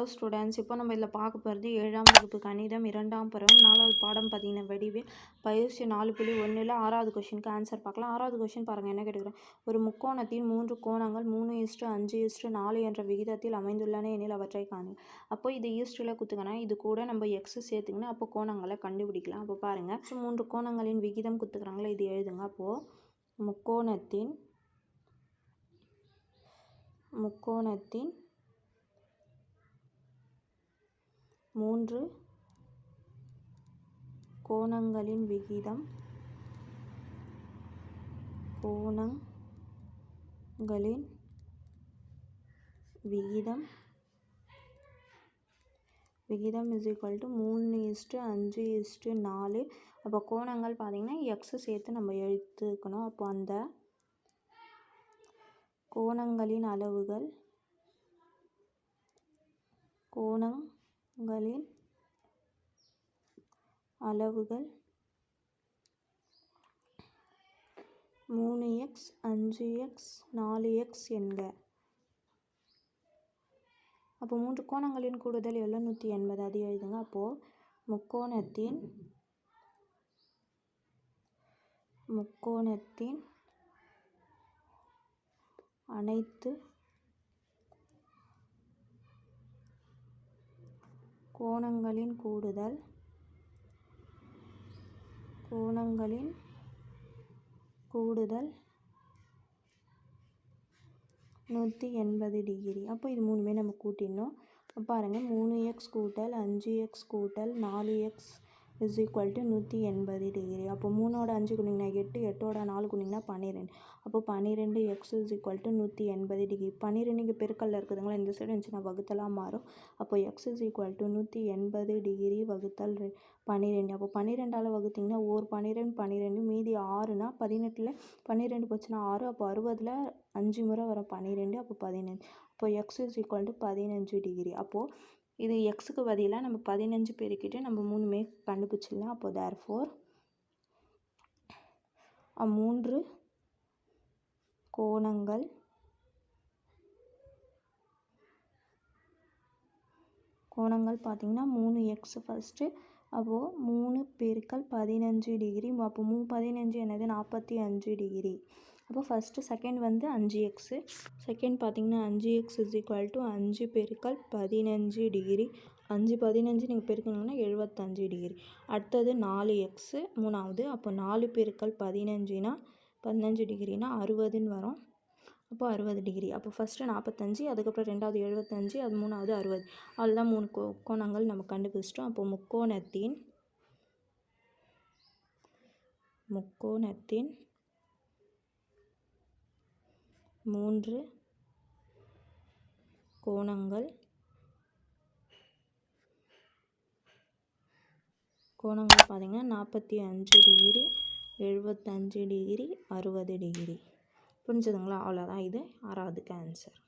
Hello students இப்போ நம்ம இதில் பார்க்க போகிறது ஏழாம் வகுப்பு கணிதம் இரண்டாம் பருவம் நாலாவது பாடம் பார்த்தீங்கன்னா வடிவே பயிற்சி நாலு புள்ளி ஒன்றில் ஆறாவது கொஷினுக்கு ஆன்சர் பார்க்கலாம். ஆறாவது கொஷின் பாருங்கள் என்ன கேட்டுக்கிறேன்? ஒரு முக்கோணத்தின் மூன்று கோணங்கள் மூணு ஈஸ்ட்டு அஞ்சு ஈஸ்ட்டு நாலு என்ற விகிதத்தில் அமைந்துள்ளன எனில் அவற்றை காணுங்க அப்போ இது ஈஸ்ட்டில் குத்துக்கணும் இது கூட நம்ம எக்ஸ் சேர்த்துங்கன்னா அப்போ கோணங்களை கண்டுபிடிக்கலாம். அப்போ பாருங்கள் மூன்று கோணங்களின் விகிதம் குத்துக்கிறாங்களே இது எழுதுங்க. அப்போது முக்கோணத்தின் முக்கோணத்தின் மூன்று கோணங்களின் விகிதம் கோணங்களின் விகிதம். விகிதம் இஸ் ஈக்குவல் டு மூணு இஸ்ட்டு அஞ்சு இஸ்ட்டு நாலு. அப்போ கோணங்கள் பார்த்திங்கன்னா எக்ஸு சேர்த்து நம்ம எடுத்துக்கணும். அப்போ அந்த கோணங்களின் அளவுகள் உங்களின் அளவுகள் மூணு எக்ஸ் அஞ்சு எக்ஸ் நாலு எக்ஸ் என்க. அப்போ மூன்று கோணங்களின் கூடுதல் எழுநூற்றி எண்பது. அது எழுதுங்க. அப்போது முக்கோணத்தின் முக்கோணத்தின் அனைத்து கோணங்களின் கூடுதல். கோணங்களின் கூடுதல் நூற்றி எண்பது டிகிரி. அப்போ இது மூணுமே நம்ம கூட்டிடணும். பாருங்கள் மூணு எக்ஸ் கூட்டல் அஞ்சு எக்ஸ் கூட்டல் நாலு எக்ஸ் இஸ் ஈக்குவல் டு நூற்றி எண்பது டிகிரி அப்போ மூணோட அஞ்சு குனிங்கன்னா எட்டு எட்டோட நாலு குனிங்கன்னா பன்னிரெண்டு. அப்போ பன்னிரெண்டு எக்ஸ் இஸ் ஈக்குவல் டு நூற்றி எண்பது டிகிரி பன்னிரெண்டு இங்கே பெருக்கல்ல இருக்குதுங்களா? இந்த சைடு இருந்துச்சுன்னா வகுத்தலாம் மாறும். அப்போ எக்ஸ் இஸ் ஈக்குவல் டு நூற்றி எண்பது டிகிரி வகுத்தல் பன்னிரெண்டு. அப்போ பன்னிரெண்டால் வகுத்திங்கன்னா ஒரு பன்னிரெண்டு பன்னிரெண்டு மீதி ஆறுனா பதினெட்டில் பன்னிரெண்டு போச்சுன்னா ஆறு. அப்போ அறுபதில் அஞ்சு முறை வரும் பன்னிரெண்டு அப்போ பதினஞ்சு. அப்போ எக்ஸ் இஸ் ஈக்குவல் டு பதினஞ்சு டிகிரி அப்போது இது எக்ஸுக்கு பதிலாக நம்ம பதினஞ்சு பெருக்கிட்டு நம்ம மூணுமே கண்டுபிடிச்சிடலாம். அப்போ தேர் ஃபோர் மூன்று கோணங்கள் கோணங்கள் பார்த்திங்கன்னா மூணு எக்ஸ் ஃபஸ்ட்டு அப்போது மூணு பெருக்கல் பதினஞ்சு டிகிரி அப்போ மூ பதினஞ்சு என்னது? நாற்பத்தி அஞ்சு டிகிரி அப்போ ஃபஸ்ட்டு செகண்ட் வந்து அஞ்சு எக்ஸு செகண்ட் பார்த்திங்கன்னா அஞ்சு எக்ஸ் இஸ் ஈக்குவல் டு அஞ்சு பெருக்கல் பதினஞ்சு டிகிரி அஞ்சு பதினஞ்சு நீங்கள் பெருக்கணுங்கன்னா எழுபத்தஞ்சு டிகிரி அடுத்தது நாலு எக்ஸு மூணாவது. அப்போ நாலு பெருக்கல் பதினஞ்சுனா பதினஞ்சு டிகிரினா அறுபதுன்னு வரும். அப்போ அறுபது டிகிரி அப்போ ஃபஸ்ட்டு நாற்பத்தஞ்சு அதுக்கப்புறம் ரெண்டாவது எழுபத்தஞ்சு அது மூணாவது அறுபது. அவ்வளோதான் மூணு கோ கோணங்கள் நம்ம கண்டுபிடிச்சிட்டோம். அப்போ முக்கோணத்தின் முக்கோணத்தின் மூன்று கோணங்கள். கோணங்கள் பார்த்திங்கன்னா நாற்பத்தி அஞ்சு டிகிரி எழுபத்தஞ்சு டிகிரி அறுபது டிகிரி. புரிஞ்சுதுங்களா? அவ்வளோதான். இது ஆறாவதுக்கு ஆன்சர்